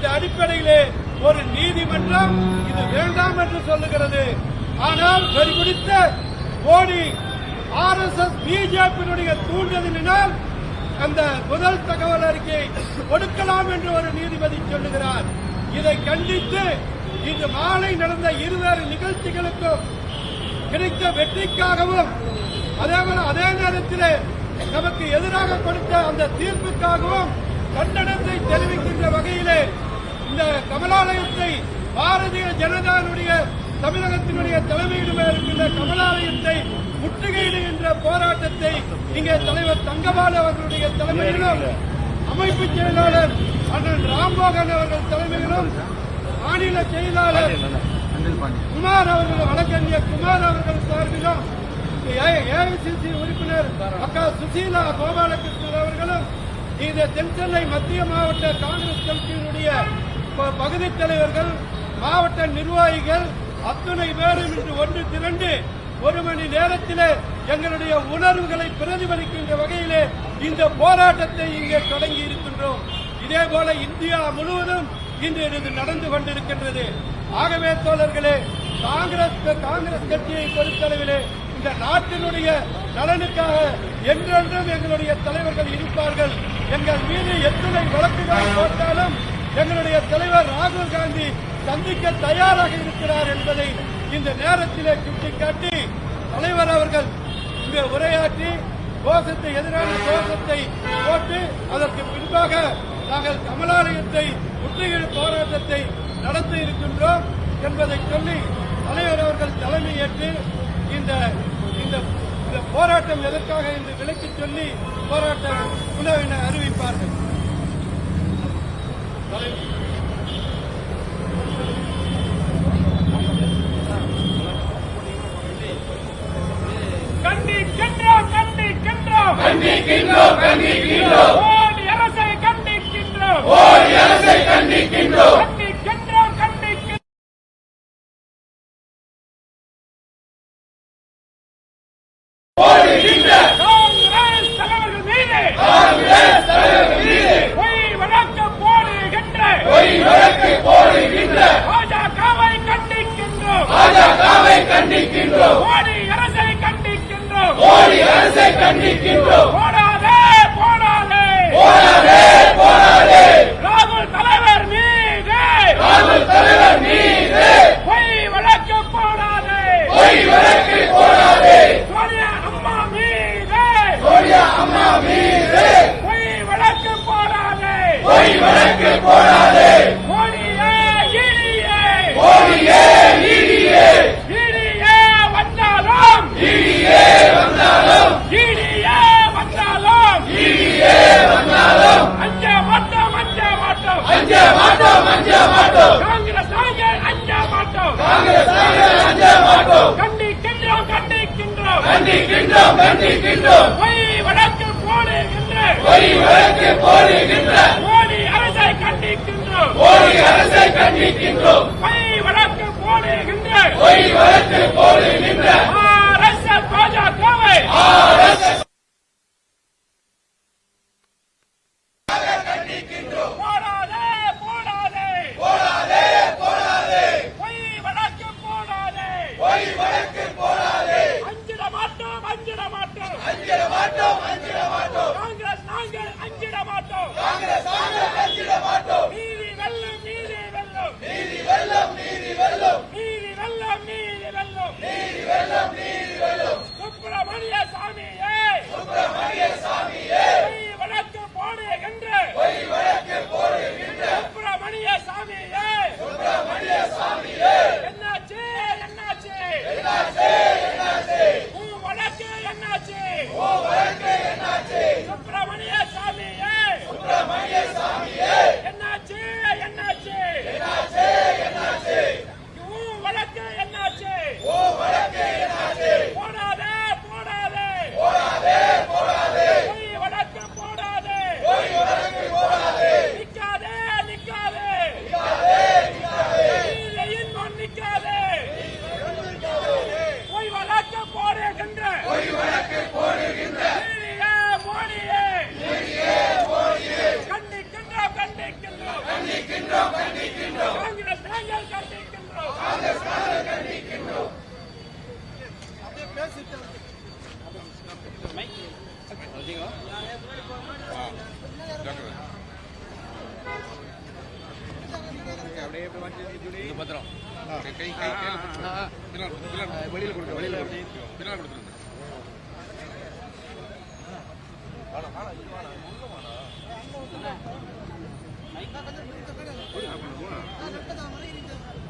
இந்த அடிப்படையிலே ஒரு நீதிமன்றம் இது வேண்டாம் என்று சொல்லுகிறது. ஆனால் வெறிபிடித்த மோடி ஆர் எஸ் எஸ் பிஜேபியினுடைய தூண்டுதலினால் அந்த முதல் தகவல் அறிக்கையை கொடுக்கலாம் என்று ஒரு நீதிபதி சொல்லுகிறார். இதை கண்டித்து இன்று மாலை நடந்த இருவேறு நிகழ்ச்சிகளுக்கும் கிடைத்த வெற்றிக்காகவும் அதேபோல அதே நேரத்தில் நமக்கு எதிராக கொடுத்த அந்த தீர்ப்புக்காகவும் கண்டனத்தை தெரிவிக்கின்ற வகையிலே இந்த கமலாலயத்தை பாரதிய ஜனதாவுடைய தமிழகத்தினுடைய தலைமையிடமே இருக்கின்ற கமலாலயத்தை முற்றுகையிடுகின்ற போராட்டத்தை இங்கே தலைவர் தங்கபாலு அவர்களுடைய தலைமையிலும் அமைப்பு செயலாளர் அண்ணன் ராம்மோகன் அவர்கள் தலைமையிலும் மாநில செயலாளர் குமார் அவர்கள் வழக்கறிஞர் குமார் அவர்கள் சார்பிலும் ஏஐசிசி உறுப்பினர் அக்கா சுசீலா கோபாலகிருஷ்ணன் அவர்களும் இந்த தென்சென்னை மத்திய மாவட்ட காங்கிரஸ் கமிட்டியினுடைய பகுதி தலைவர்கள் மாவட்ட நிர்வாகிகள் அத்துணை பேரும் இன்று ஒன்று திரண்டு ஒரு மணி நேரத்திலே எங்களுடைய உணர்வுகளை பிரதிபலிக்கின்ற வகையிலே இந்த போராட்டத்தை இங்கே தொடங்கி இருக்கின்றோம். இதே போல இந்தியா முழுவதும் இன்று இது நடந்து கொண்டிருக்கின்றது. ஆகவே தோழர்களே காங்கிரஸ் காங்கிரஸ் கட்சியை பொறுத்தளவிலே இந்த நாட்டினுடைய நலனுக்காக என்றென்றும் எங்களுடைய தலைவர்கள் இருப்பார்கள். எங்கள் மீது எத்தனை வழக்குகள் போட்டாலும் எங்களுடைய தலைவர் ராகுல் காந்தி சந்திக்க தயாராக இருக்கிறார் என்பதை இந்த நேரத்திலே சுட்டிக்காட்டி தலைவர் அவர்கள் இங்கே உரையாற்றி கோஷத்தை எதிரான கோஷத்தை போட்டு அதற்கு பின்பாக நாங்கள் கமலாலயத்தை முற்றுகையிடு போராட்டத்தை நடத்த இருக்கின்றோம் என்பதை சொல்லி தலைவர் அவர்கள் தலைமையேற்று இந்த இந்த இந்த போராட்டம் எதற்காக என்று விளக்கி சொல்லி போராட்ட உணவினை அறிவிப்பார்கள். கண்டிக்கின்றோம் கண்டிக்கின்றோம் ஓடி அரசை கண்டிக்கின்றோம் ஓடி அரசை கண்டிக்கின்றோம் கண்டிக்கின்றோம் போடாதே போடாதே போராடே போராடே ராகுல் தலைவர் மீது ராகுல் தலைவர் மீது பொய் வழக்கு போடாதே பொய் வழக்கு போடாதே சோனியா அம்மா மீது சோனியா அம்மா மீது பொய் வழக்கு போடாதே பொய் வழக்கு போடாதே மோடியே ஈடியே மோடியே நீதியே ஈடியே வந்தாலும் நீதியே வந்தாலும் ஈடியே வந்தாலும் நீதியே வந்தாலும் அஞ்ச மாட்டோம் அஞ்ச மாட்டோம் அஞ்ச மாட்டோம் அஞ்ச மாட்டோம் காங்கிரஸ் நாங்கள் அஞ்ச மாட்டோம் காங்கிரஸ் நாங்கள் அஞ்ச மாட்டோம் கண்டிக்கின்றோம் கண்டிக்கின்றோம் கண்டிக்கின்றோம் கண்டிக்கின்றோம் பொய் வழக்கு பொய் வழக்கு போடுகின்ற மோடி அரசை கண்டிக்கின்றோம். மோடி அரசை கண்டிக்கின்றோம். பொய் வழக்கு போடுகின்ற. பொய் வழக்கு போடுகின்ற. ஆர்எஸ்எஸ் பாஜகவை. ஆர்எஸ்எஸ்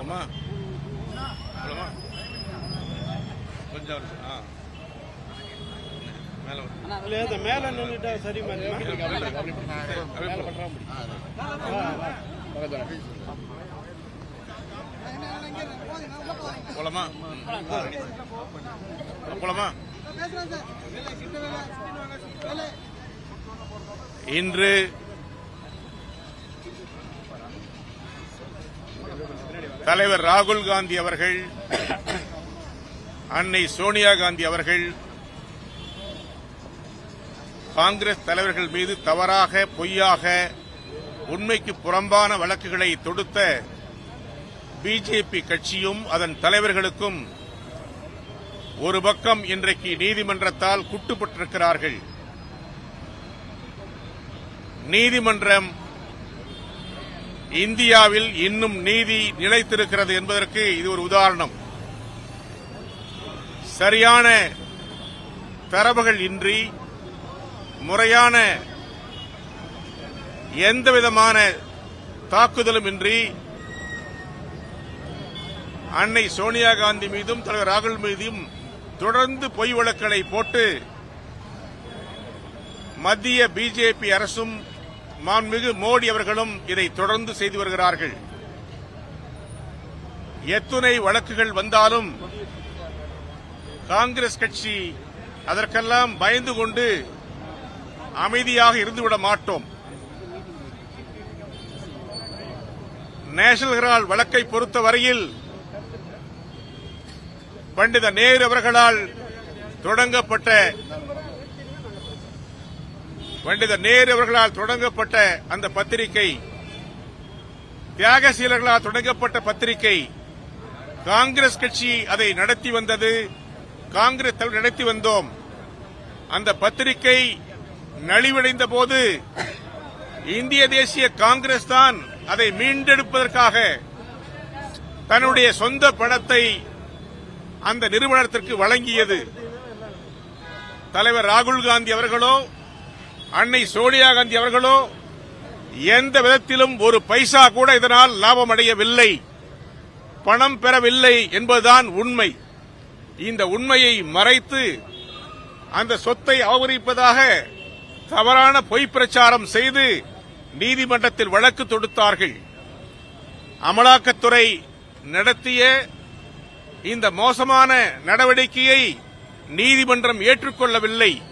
ஆமா அவ்வளோமா கொஞ்சம் வருஷம் ஆ. மேலே மேலே சரி மாதிரி மேலே பண்ணுறா இன்று தலைவர் ராகுல் காந்தி அவர்கள் அன்னை சோனியா காந்தி அவர்கள் காங்கிரஸ் தலைவர்கள் மீது தவறாக பொய்யாக உண்மைக்கு புறம்பான வழக்குகளை தொடுத்த பிஜேபி கட்சியும் அதன் தலைவர்களுக்கும் ஒரு பக்கம் இன்றைக்கு நீதிமன்றத்தால் குட்டுப்பட்டிருக்கிறார்கள். நீதிமன்றம் இந்தியாவில் இன்னும் நீதி நிலைத்திருக்கிறது என்பதற்கு இது ஒரு உதாரணம். சரியான தரவுகள் இன்றி முறையான எந்தவிதமான தாக்குதலும் இன்றி அன்னை சோனியா காந்தி மீதும் தலைவர் ராகுல் மீதும் தொடர்ந்து பொய் வழக்களை போட்டு மத்திய பிஜேபி அரசும் மாண்புமிகு மோடி அவர்களும் இதை தொடர்ந்து செய்து வருகிறார்கள். எத்துணை வழக்குகள் வந்தாலும் காங்கிரஸ் கட்சி அதற்கெல்லாம் பயந்து கொண்டு அமைதியாக இருந்துவிட மாட்டோம். நேஷனல் ஹெரால் வழக்கை பொறுத்தவரையில் பண்டித நேரு அவர்களால் தொடங்கப்பட்ட பண்டித நேரு அவர்களால் தொடங்கப்பட்ட அந்த பத்திரிகை தியாகசீலர்களால் தொடங்கப்பட்ட பத்திரிகை காங்கிரஸ் கட்சி அதை நடத்தி வந்தது காங்கிரஸ் தலைவர் நடத்தி வந்தோம். அந்த பத்திரிகை நலிவடைந்த போது இந்திய தேசிய காங்கிரஸ் தான் அதை மீண்டெடுப்பதற்காக தன்னுடைய சொந்த படத்தை அந்த நிறுவனத்திற்கு வழங்கியது. தலைவர் ராகுல் காந்தி அவர்களோ அன்னை சோனியா காந்தி அவர்களோ எந்த விதத்திலும் ஒரு பைசா கூட இதனால் லாபம் அடையவில்லை பணம் பெறவில்லை என்பதுதான் உண்மை. இந்த உண்மையை மறைத்து அந்த சொத்தை அபகரிப்பதாக தவறான பொய் பிரச்சாரம் செய்து நீதிமன்றத்தில் வழக்கு தொடுத்தார்கள். அமலாக்கத்துறை நடத்திய இந்த மோசமான நடவடிக்கையை நீதிமன்றம் ஏற்றுக்கொள்ளவில்லை.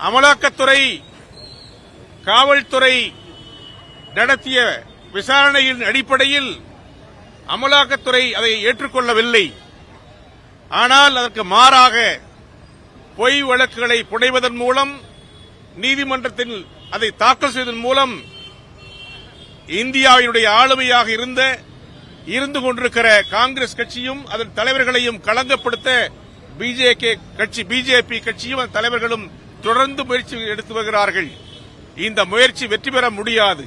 அமலாக்கத்துறை காவல்துறை நடத்திய விசாரணையின் அடிப்படையில் அமலாக்கத்துறை அதை ஏற்றுக்கொள்ளவில்லை. ஆனால் அதற்கு மாறாக பொய் வழக்குகளை புனைவதன் மூலம் நீதிமன்றத்தில் அதை தாக்கல் செய்வதன் மூலம் இந்தியாவினுடைய ஆளுமையாக இருந்த இருந்து கொண்டிருக்கிற காங்கிரஸ் கட்சியும் அதன் தலைவர்களையும் களங்கப்படுத்த பிஜேகே கட்சி பிஜேபி கட்சியும் அதன் தலைவர்களும் தொடர்ந்து முயற்சி எடுத்து வருகிறார்கள். இந்த முயற்சி வெற்றி பெற முடியாது.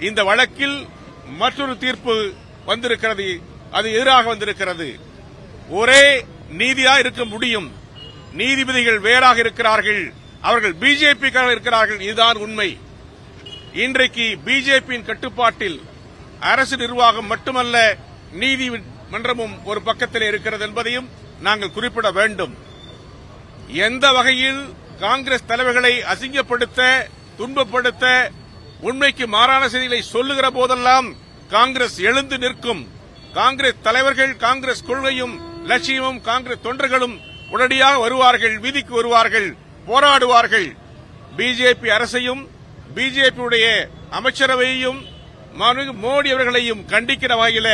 இந்த வழக்கில் மற்றொரு தீர்ப்பு வந்திருக்கிறது. அது எதிராக வந்திருக்கிறது. ஒரே நீதியா இருக்க முடியும். நீதிபதிகள் வேறாக இருக்கிறார்கள். அவர்கள் பிஜேபிக்காக இருக்கிறார்கள். இதுதான் உண்மை. இன்றைக்கு பிஜேபியின் கட்டுப்பாட்டில் அரசு நிர்வாகம் மட்டுமல்ல நீதிமன்றமும் ஒரு பக்கத்தில் இருக்கிறது என்பதையும் நாங்கள் குறிப்பிட வேண்டும். எந்த வகையில் காங்கிரஸ் தலைவர்களை அசிங்கப்படுத்த துன்பப்படுத்த உண்மைக்கு மாறான செய்திகளை சொல்லுகிற போதெல்லாம் காங்கிரஸ் எழுந்து நிற்கும். காங்கிரஸ் தலைவர்கள் காங்கிரஸ் கொள்கையும் லட்சியமும் காங்கிரஸ் தொண்டர்களும் உடனடியாக வருவார்கள் வீதிக்கு வருவார்கள் போராடுவார்கள். பிஜேபி அரசையும் பிஜேபியுடைய அமைச்சரவையையும் மோடி அவர்களையும் கண்டிக்கிற வகையில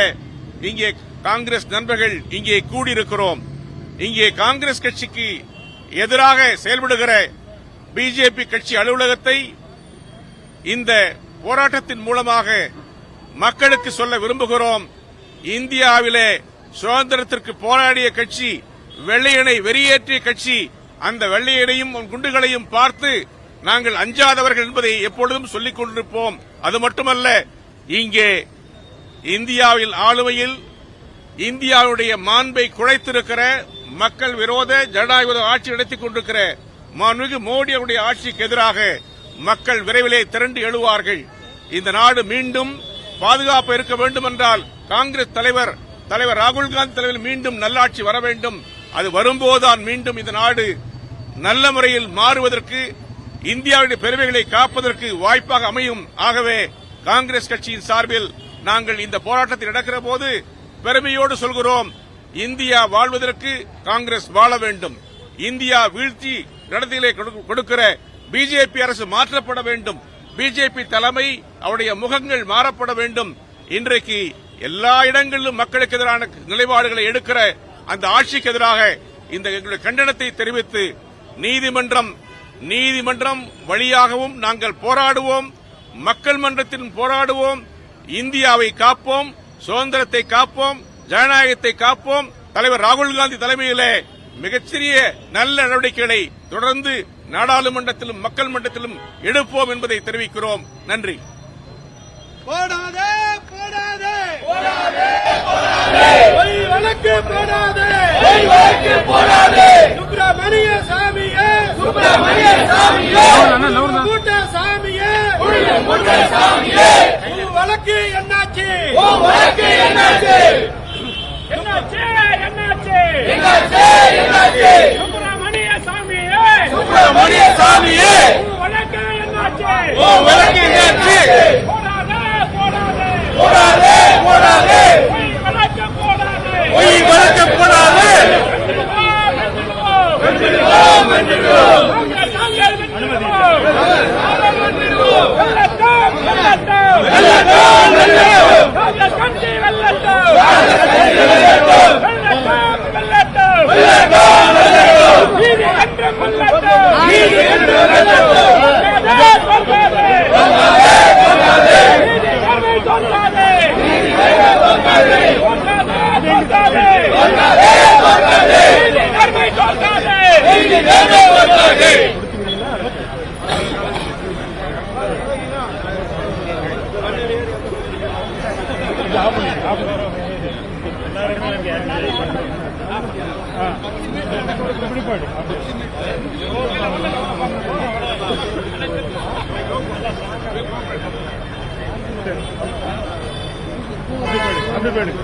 இங்கே காங்கிரஸ் நண்பர்கள் இங்கே கூடியிருக்கிறோம். இங்கே காங்கிரஸ் கட்சிக்கு எதிராக செயல்படுகிற பிஜேபி கட்சி அலுவலகத்தை இந்த போராட்டத்தின் மூலமாக மக்களுக்கு சொல்ல விரும்புகிறோம். இந்தியாவிலே சுதந்திரத்திற்கு போராடிய கட்சி வெள்ளையனை வெறியேற்றிய கட்சி அந்த வெள்ளையனையும் குண்டுகளையும் பார்த்து நாங்கள் அஞ்சாதவர்கள் என்பதை எப்பொழுதும் சொல்லிக் கொண்டிருப்போம். அது மட்டுமல்ல இங்கே இந்தியாவில் ஆளுமையில் இந்தியாவுடைய மாண்பை குறைத்திருக்கிற மக்கள் விரோத ஜனநாயக ஆட்சி நடத்திக் கொண்டிருக்கிற மாண்புமிகு மோடியுடைய ஆட்சிக்கு எதிராக மக்கள் விரைவிலே திரண்டு எழுவார்கள். இந்த நாடு மீண்டும் பாதுகாப்பு இருக்க வேண்டும் என்றால் காங்கிரஸ் தலைவர் தலைவர் ராகுல் காந்தி தலைவர் மீண்டும் நல்லாட்சி வர வேண்டும். அது வரும்போதுதான் மீண்டும் இந்த நாடு நல்ல முறையில் மாறுவதற்கு இந்தியாவுடைய பெருமைகளை காப்பதற்கு வாய்ப்பாக அமையும். ஆகவே காங்கிரஸ் கட்சியின் சார்பில் நாங்கள் இந்த போராட்டத்தில் நடக்கிற போது பெருமையோடு சொல்கிறோம். இந்தியா வாழ்வதற்கு காங்கிரஸ் வாழ வேண்டும். இந்தியா வீழ்ச்சி நடத்திலே கொடுக்கிற பிஜேபி அரசு மாற்றப்பட வேண்டும். பிஜேபி தலைமை அவருடைய முகங்கள் மாறப்பட வேண்டும். இன்றைக்கு எல்லா இடங்களிலும் மக்களுக்கு எதிரான நிலைப்பாடுகளை எடுக்கிற அந்த ஆட்சிக்கு எதிராக இந்த எங்களுடைய கண்டனத்தை தெரிவித்து நீதிமன்றம் நீதிமன்றம் வழியாகவும் நாங்கள் போராடுவோம். மக்கள் மன்றத்தின் போராடுவோம். இந்தியாவை காப்போம். சுதந்திரத்தை காப்போம். ஜனநாயகத்தை காப்போம். தலைவர் ராகுல் காந்தி தலைமையிலே மிகச்சிறிய நல்ல நடவடிக்கைகளை தொடர்ந்து நாடாளுமன்றத்திலும் மக்கள் மன்றத்திலும் எடுப்போம் என்பதை தெரிவிக்கிறோம். நன்றி. போடாதே போடாதே. பொய் வழக்கு போடாதே. பொய் வழக்கு போடாதே. சுப்பிரமணிய சாமியே. சுப்பிரமணிய சாமியே. கூட்ட சாமியே. முட்டை சாமியே. வழக்கு என்னாச்சு? வழக்கு என்னாச்சு? சுப்பிரமணிய சாமியே. சுப்பிரமணிய சாமியே. வழக்கு என்னாச்சு? வழக்கு என்னாச்சு? போடாதே போடாதே. போடாதே போடாதே. பொய் வழக்கு போடாதே. வென்றிடுவோம், வென்றிடுவோம். வென்றிடுவோம் வென்றிடுவோம். நாங்கள் நாங்கள் வென்றிடுவோம். நாங்கள் வென்றிடுவோம். வெல்லட்டும், வெல்லட்டும். வெல்லட்டும், வெல்லட்டும். காங்கிரஸ் கட்சி வெல்லட்டும். வெல்லட்டும், வெல்லட்டும். வெல்லட்டும் வெல்லட்டும் நீதி என்று வெல்லட்டும். நீதி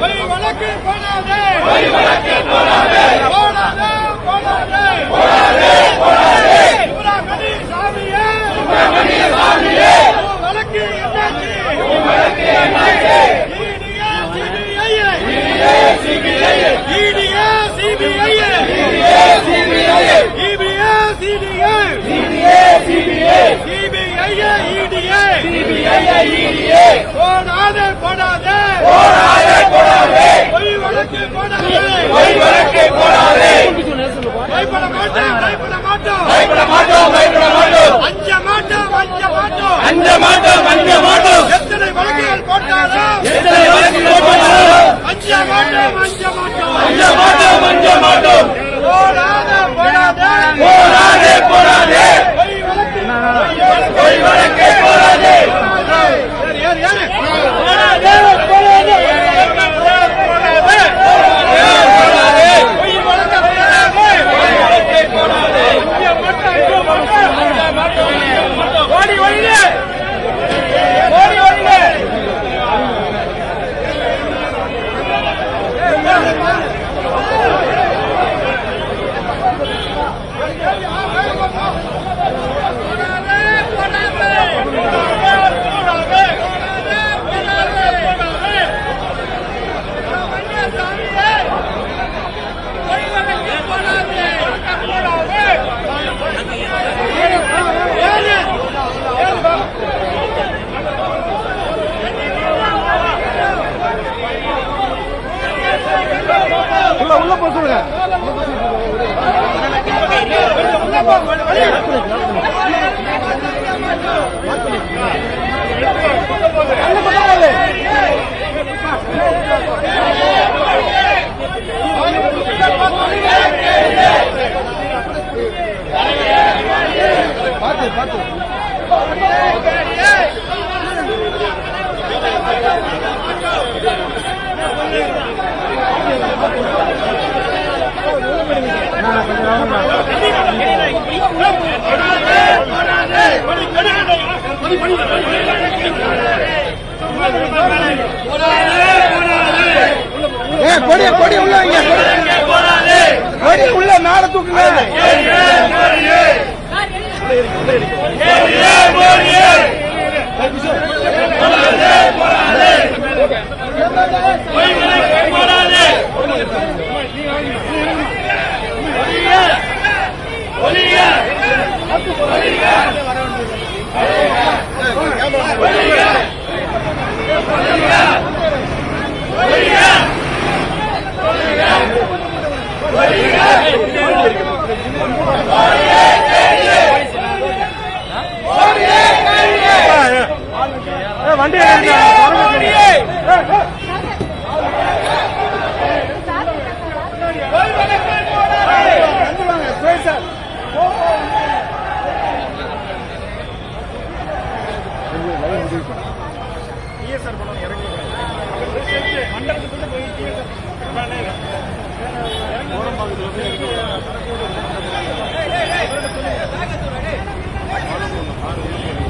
பொய் வழக்கு போடாதே பொய் வழக்கு போடாதே போடாதே போடாதே போடாதே சுப்பிரமணிய சாமியே சுப்பிரமணிய சாமியே உன் வழக்கு என்னாச்சு உன் வழக்கு என்னாச்சு ஈடியா சிபிஐ ஈடியா சிபிஐ ஈடியா சிபிஐ ஈபியா சிபிஐ சிபிஐ சிபிஐ சிபிஐ ஈடியா சிபிஐ ஈடியா போடாதே போடாதே போடாதே போடாதே பொய் வழக்கு போடாதே பொய் வழக்கு போடாதே பயப்பட மாட்டோம் பயப்பட மாட்டோம் பயப்பட மாட்டோம் பயப்பட மாட்டோம் அஞ்ச மாட்டோம் அஞ்ச மாட்டோம் அஞ்ச மாட்டோம் அஞ்ச மாட்டோம் எத்தனை வழக்குகள் போட்டாலும் எத்தனை வழக்கு போட்டாலும் அஞ்ச மாட்டோம் அஞ்ச மாட்டோம் அஞ்ச மாட்டோம் அஞ்ச மாட்டோம் போடாதே போடாதே போடாதே போடாதே பொய் வழக்கு பொய் வழக்கு போடாதே ஏறு, ஏறு, ஏறு. போடாதே போடாதே போடாதே பொய் வழக்கு போடாதே அஞ்ச மாட்டோம் அஞ்ச மாட்டோம் ஓடி ஓடிடு ஓடி ஓடிடு போக சொல்லுங்க பார்த்து பார்த்து Yeah! வண்டியா சார் பண்ணுவாங்க இறங்கி மண்டலத்துக்கு போய் ஆறு